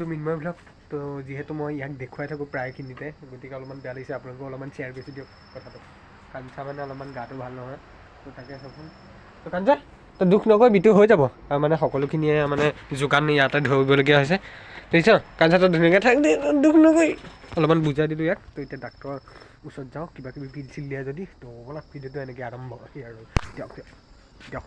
তো মিন্ময় ব্লগ তো যিহেতু মই ইয়াক দেখুৱাই থাকোঁ প্ৰায়খিনিতে, গতিকে অলপমান বেয়া লাগিছে। আপোনালোকেও অলপমান শ্বেয়াৰ বেছি দিয়ক কথাটো। কাঞ্চা মানে অলপমান গাটো ভালো নহয়। তো তাকে চাচোন তো কাঞ্চা, তো দুখ নকৰি বিতু হৈ যাব। আৰু মানে সকলোখিনিয়ে মানে যোগান ইয়াতে ধৰিবলগীয়া হৈছে। দেখিছ? কাঞ্চা, তই ধুনীয়াকৈ থাক দুখ নকৰি অলপমান বুজাই দিলোঁ ইয়াক। তো এতিয়া ডাক্তৰৰ ওচৰত যাওঁ কিবা কিবি পিল চিল দিয়ে যদি। তো অলপ ভিডিঅ'টো এনেকৈ আৰম্ভ সেই আৰু। দিয়ক দিয়ক। দিয়ক।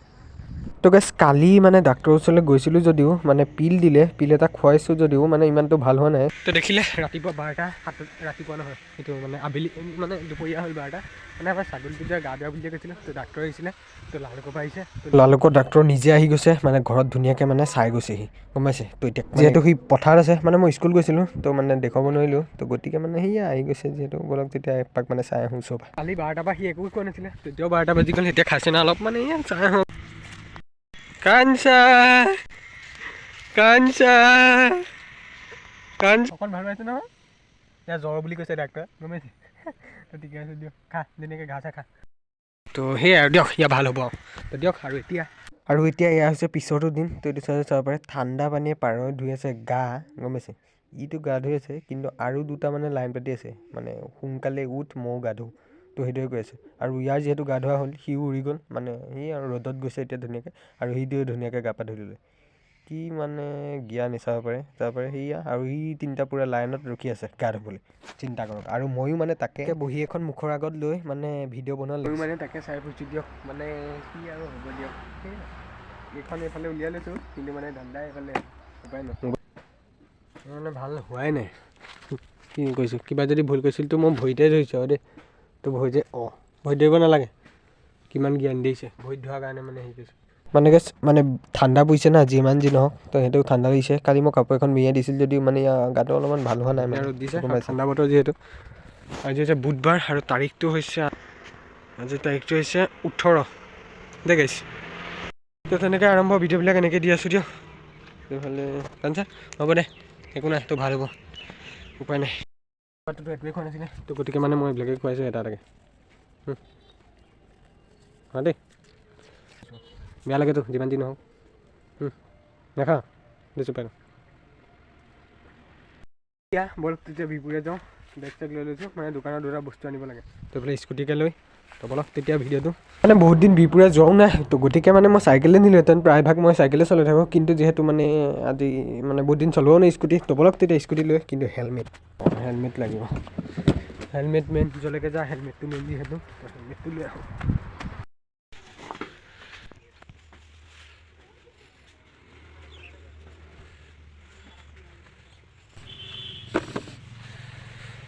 তো গেছ কালি মানে ডাক্তৰৰ ওচৰলৈ গৈছিলোঁ যদিও মানে পিল দিলে পিল এটা খুৱাইছোঁ যদিও মানে ইমানটো ভালো হোৱা নাই। তো দেখিলে ৰাতিপুৱা বাৰটা সাতত ৰাতিপুৱা নহয় সেইটো মানে আবেলি মানে দুপৰীয়া হ'ল বাৰটা মানে আমাৰ ছাগলীটো যে গা বেয়া বুলি কৈছিলে তো ডাক্তৰ আহিছিলে তো লালুকৰ পৰা আহিছে লালুকৰ ডাক্তৰ নিজে আহি গৈছে মানে ঘৰত ধুনীয়াকৈ মানে চাই গৈছেহি গম পাইছে? তো এতিয়া যিহেতু সি পথাৰত আছে মানে মই স্কুল গৈছিলোঁ তো মানে দেখুৱাব নোৱাৰিলোঁ তো গতিকে মানে সেয়া আহি গৈছে যিহেতু বলক তেতিয়া এপাক মানে চাই আহোঁ চব। কালি বাৰটাৰ পৰা সি একো কোৱা নাছিলে তেতিয়াও বাৰটা বাজি গ'ল এতিয়া খাইছে না অলপ মানে চাই আহোঁ। কাঞ্চা কাঞ্চা কাঞ্চা। অকণ ভাল পাইছে নহয়? এতিয়া জ্বৰ বুলি কৈছে ডাক্তৰে গম পাইছে? ঠিকে আছে দিয়ক খা ধুনীয়াকৈ ঘাঁহ চাহ খা। তো সেয়াই আৰু দিয়ক ইয়া ভাল হ'ব। আৰু তো দিয়ক আৰু এতিয়া। আৰু এতিয়া এয়া হৈছে পিছৰটো দিন তো এইটো চাই চাব পাৰে ঠাণ্ডা পানীয়ে পাৰৈ ধুই আছে গা গম পাইছে? ইটো গা ধুই আছে কিন্তু আৰু দুটা মানে লাইন পাতি আছে মানে সোনকালে উঠ ময়ো গা ধুওঁ তো সেইটোৱে কৈ আছে। আৰু ইয়াৰ যিহেতু গা ধোৱা হ'ল সিও উৰি গ'ল মানে সি আৰু ৰ'দত গৈছে এতিয়া ধুনীয়াকৈ আৰু সিটোৱে ধুনীয়াকৈ গা পা ধুই ল'লে। কি মানে জ্ঞান চাব পাৰে চাব পাৰে সেয়া আৰু সি তিনিটা পূৰা লাইনত ৰখি আছে গা ধুবলৈ চিন্তা কৰক। আৰু ময়ো মানে তাকে বহি এখন মুখৰ আগত লৈ মানে ভিডিঅ' বনোৱা ময়ো মানে তাকে চাই ফুৰিছোঁ দিয়ক মানে কি আৰু হ'ব দিয়ক এইখন এইফালে উলিয়াই লৈছোঁ কিন্তু মানে ধান্দা এইফালে উপায় নহয় মানে ভালো হোৱাই নাই। কি কৈছোঁ কিবা যদি ভুল কৈছিলতো মই ভৰিতে ধৰিছোঁ আৰু দেই। তো ভৰি যে অঁ ভৰিত ধৰিব নালাগে। কিমান জ্ঞান দিছে। ভৰিত ধোৱাৰ কাৰণে মানে হেৰি কৰিছোঁ। মানে গেছ মানে ঠাণ্ডা পৰিছে না যিমান যি নহওক তো সেইটো ঠাণ্ডা লাগিছে কালি মই কাপোৰ এখন মিয়াই দিছিলোঁ যদিও মানে গাটো অলপমান ভালো হোৱা নাই মানে। ৰ'দ দিছে ঠাণ্ডা বতৰ যিহেতু। আজি হৈছে বুধবাৰ আৰু তাৰিখটো হৈছে আজি তাৰিখটো হৈছে ওঠৰ। দে গাইছে তো তেনেকৈ আৰম্ভ ভিডিঅ'বিলাক এনেকৈ দি আছোঁ দিয়ক। এইফালে কাঞ্চা হ'ব দে। একো নাই তো ভালো হ'ব। উপায় নাই। খোৱাটোতো একোৱেই খোৱা নাছিলে। তো গতিকে মানে মই এইবিলাকে খুৱাইছোঁ এটা এটাকৈ। হয় দেই। বেয়া লাগেতো যিমান যি নহওক। নাখা দিছোঁ পাই এতিয়া ব'ল তেতিয়া বিপুৰীয়া যাওঁ। বেগ চেগ লৈ লৈছোঁ। মানে দোকানৰ দুটা বস্তু আনিব লাগে। তো বোলে স্কুটিকে লৈ। বলক তেতিয়া ভিডিঅ'টো। মানে বহুত দিন বিপুৰীয়া যোৱাও নাই তো গতিকে মানে মই চাইকেলে নিলোহেঁতেন প্ৰায়ভাগ মই চাইকেলে চলাই থাকোঁ কিন্তু যিহেতু মানে আজি মানে বহুত দিন চলোৱাও নাই স্কুটি তো বলক তেতিয়া স্কুটি লৈ কিন্তু হেলমেট। হেলমেট লাগিব। হেলমেট মেইন যলৈকে যা হেলমেটটো মেইন যিহেতু হেলমেটটো লৈ আহোঁ।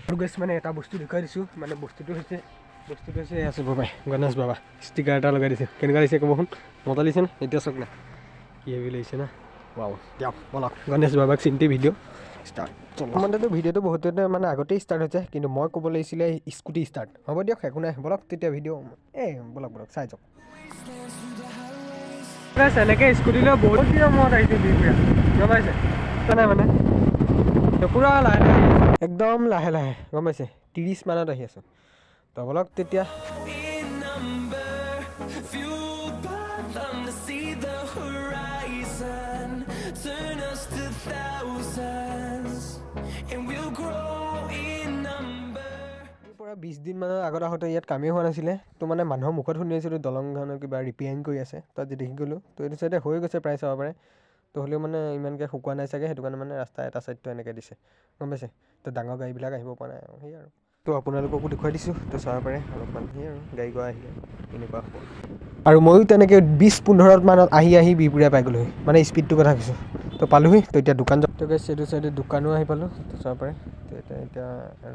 আৰু গেছ মানে এটা বস্তু দেখুৱাই দিছোঁ মানে বস্তুটো হৈছে বস্তুটো হৈছে এয়া চাব গণেশ বাবা ষ্টিকাৰ এটা লগাই দিছে। কেনেকুৱা লাগিছে ক'বচোন? মজা লাগিছে নে? এতিয়া চাওক না। কি হেভি লাগিছে না। ৱাও দিয়ক বলক। গণেশ বাবাক চিন্তি ভিডিঅ' ষ্টাৰ্ট মানেতো ভিডিঅ'টো বহুততে মানে আগতেই ষ্টাৰ্ট হৈছে কিন্তু মই ক'ব লাগিছিলে স্কুটি ষ্টাৰ্ট হ'ব দিয়ক একো নাই। বলক তেতিয়া ভিডিঅ' এই বলক বলক চাই যাওক। এনেকৈ স্কুটি লৈ বহুত দিনৰ মূৰত আহিছোঁ বিহপুৰীয়া গম পাইছে? নাই মানে। পূৰা লাহে লাহে। একদম লাহে লাহে। গম পাইছে? ত্ৰিছ মানত আহি আছোঁ। তো বলক তেতিয়া। পৰা বিছ দিনমানৰ আগত আহোঁতে ইয়াত কামেই হোৱা নাছিলে। তো মানে মানুহৰ মুখত শুনি আছিলোঁ দলংখনৰ কিবা ৰিপেয়াৰিং কৰি আছে। তো আজি দেখি গ'লোঁ তো এইটো চাইডে হৈ গৈছে প্ৰায় চাব পাৰে। তো হ'লেও মানে ইমানকৈ শুকোৱা নাই চাগে সেইটো কাৰণে মানে ৰাস্তা এটা ছাইডটো এনেকৈ দিছে। গম পাইছে? তো ডাঙৰ গাড়ীবিলাক আহিব পৰা নাই আৰু সেই আৰু। তো আপোনালোককো দেখুৱাই দিছোঁ। তো চাব পাৰে অলপমান সেই আৰু গাড়ী গৈ আহিলে এনেকুৱা হ'ব। আৰু ময়ো তেনেকৈ বিছ পোন্ধৰত মানত আহি আহি বিহপুৰীয়া পাই গ'লোহি মানে স্পীডটোৰ কথা কৈছোঁ তো পালোহি তো এতিয়া দোকান তো গেছ এইটো চাইডে দোকানো আহি পালোঁ। তো চাব পাৰে তো এতিয়া এতিয়া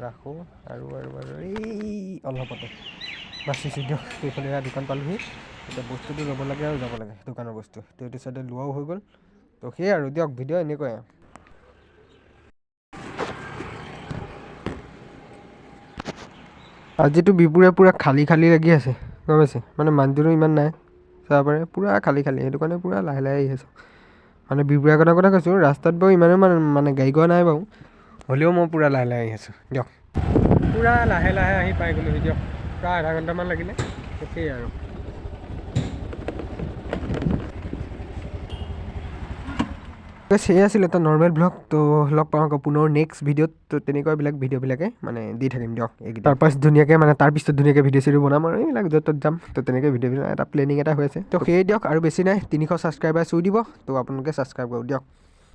ৰাখোঁ। আৰু আৰু আৰু এই অলপতে। বাচিছোঁ দিয়ক এইফালে দোকান পালোহি। এতিয়া বস্তুটো ল'ব লাগে আৰু যাব লাগে দোকানৰ বস্তু। তো এইটো চাইডে লোৱাও হৈ গ'ল। তো সেয়াই আৰু দিয়ক ভিডিঅ' এনেকুৱাই আজিতো বিপুৰে পূৰা খালী খালী লাগি আছে, গম পাইছে? মানে মানুহজনো ইমান নাই, চাব পাৰে, পূৰা খালী খালী, সেইটো কাৰণে পূৰা লাহে লাহে আহি আছোঁ। মানে বিপুৰীয়া কথা কথা কৈছোঁ, ৰাস্তাত বাৰু ইমানো মানে মানে গাড়ী গোৱা নাই বাৰু, হ'লেও মই পূৰা লাহে লাহে আহি আছোঁ, দিয়ক। পূৰা লাহে লাহে আহি পাই গ'লোহি দিয়ক। প্ৰায় আধা ঘণ্টামান লাগিলে সেয়াই আৰু। সেয়ে আছিলে এটা নৰ্মেল ব্লগ তো লগ পাওঁ আকৌ পুনৰ নেক্সট ভিডিঅ'ত তো তেনেকুৱাবিলাক ভিডিঅ'বিলাকে মানে দি থাকিম দিয়ক এইকেইটা তাৰপাছ ধুনীয়াকৈ মানে তাৰ পিছত ধুনীয়াকৈ ভিডিঅ' চিডিঅ' বনাম আৰু এইবিলাক য'ত ত'ত যাম। তো তেনেকৈ ভিডিঅ' এটা প্লেনিং এটা হৈ আছে। তো সেয়ে দিয়ক আৰু বেছি নাই তিনিশ ছাবস্ক্ৰাইবাৰ চুই দিব। তো আপোনালোকে ছাবস্ক্ৰাইব কৰক দিয়ক।